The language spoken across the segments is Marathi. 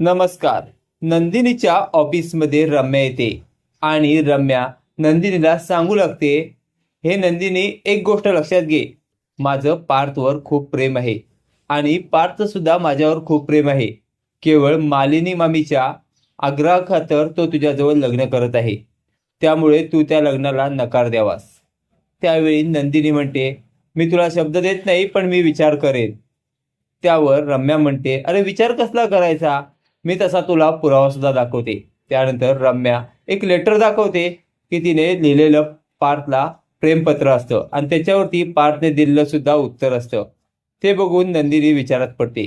नमस्कार. नंदिनीच्या ऑफिसमध्ये रम्या येते आणि रम्या नंदिनीला सांगू लागते हे नंदिनी एक गोष्ट लक्षात घे. माझं पार्थवर खूप प्रेम आहे आणि पार्थ सुद्धा माझ्यावर खूप प्रेम आहे. केवळ मालिनी मामीच्या आग्रहाखातर तो तुझ्याजवळ लग्न करत आहे. त्यामुळे तू त्या लग्नाला नकार द्यावास. त्यावेळी नंदिनी म्हणते मी तुला शब्द देत नाही पण मी विचार करेन. त्यावर रम्या म्हणते अरे विचार कसला करायचा? मी तसा तुला पुरावासुद्धा दाखवते. त्यानंतर रम्या एक लेटर दाखवते की तिने लिहिलेलं पार्थला प्रेमपत्र असतं आणि त्याच्यावरती पार्थने दिलेलं सुद्धा उत्तर असतं. ते बघून नंदिनी विचारात पडते.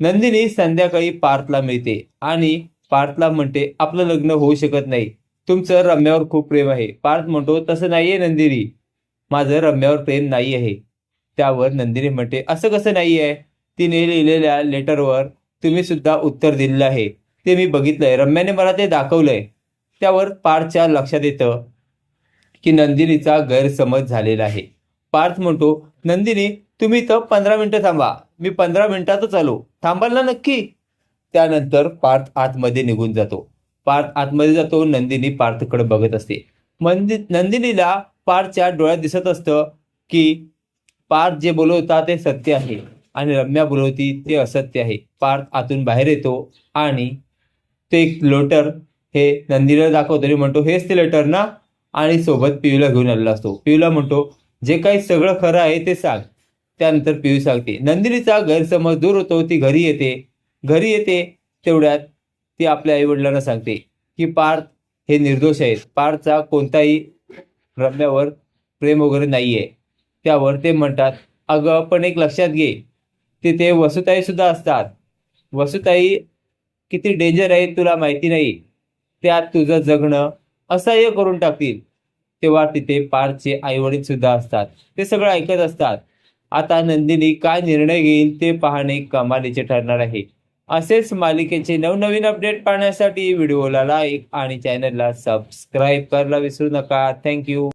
नंदिनी संध्याकाळी पार्थला मिळते आणि पार्थला म्हणते आपलं लग्न होऊ शकत नाही. तुमचं रम्यावर खूप प्रेम आहे. पार्थ म्हणतो तसं नाहीये नंदिनी. माझं रम्यावर प्रेम नाही आहे त्यावर नंदिनी म्हणते असं कसं नाही आहे तिने लिहिलेल्या लेटरवर तुम्ही सुद्धा उत्तर दिलेलं आहे. ते मी बघितलंय. रम्याने मला ते दाखवलंय. त्यावर पार्थच्या लक्षात येतं की नंदिनीचा गैरसमज झालेला आहे. पार्थ म्हणतो नंदिनी तुम्ही तर पंधरा मिनिटं थांबा. मी पंधरा मिनिटातच आलो. थांबाल ना नक्की. त्यानंतर पार्थ आतमध्ये निघून जातो. पार्थ आतमध्ये जातो. नंदिनी पार्थकडे बघत असते. मंदि नंदिनीला पार्थच्या डोळ्यात दिसत असतं की पार्थ जे बोलवता ते सत्य आहे. आणि रम्या बोलवती ते असत्य आहे. पार्थ आतून बाहेर येतो आणि ते एक लेटर हे नंदिनीला दाखवतो. म्हणतो हेच ते लेटर ना? आणि सोबत पियूला घेऊन आलेला असतो. पियूला म्हणतो जे काही सगळं खरं आहे ते सांग. त्यानंतर पियू सांगते नंदिनीचा गैरसमज दूर होतो ती घरी येते. घरी येते तेवढ्यात ती आपल्या आईवडिलांना सांगते की पार्थ हे निर्दोष आहेत. पार्थचा कोणताही रम्यावर प्रेम वगैरे नाही आहे त्यावर ते म्हणतात अगं पण एक लक्षात घे. तिथे वसुताई सुद्धा असतात. वसुताई किती डेंजर आहे तुला माहिती नाही. त्यात तुझं जगणं असह्य करून टाकतील. तेव्हा तिथे पार्थचे आईवडील सुद्धा असतात. ते सगळं ऐकत असतात. आता नंदिनी काय निर्णय घेईल ते पाहणे कमालीचे ठरणार आहे. असेच मालिकेचे नवनवीन अपडेट पाहण्यासाठी व्हिडिओला लाईक आणि चॅनलला सबस्क्राईब करायला विसरू नका. थँक्यू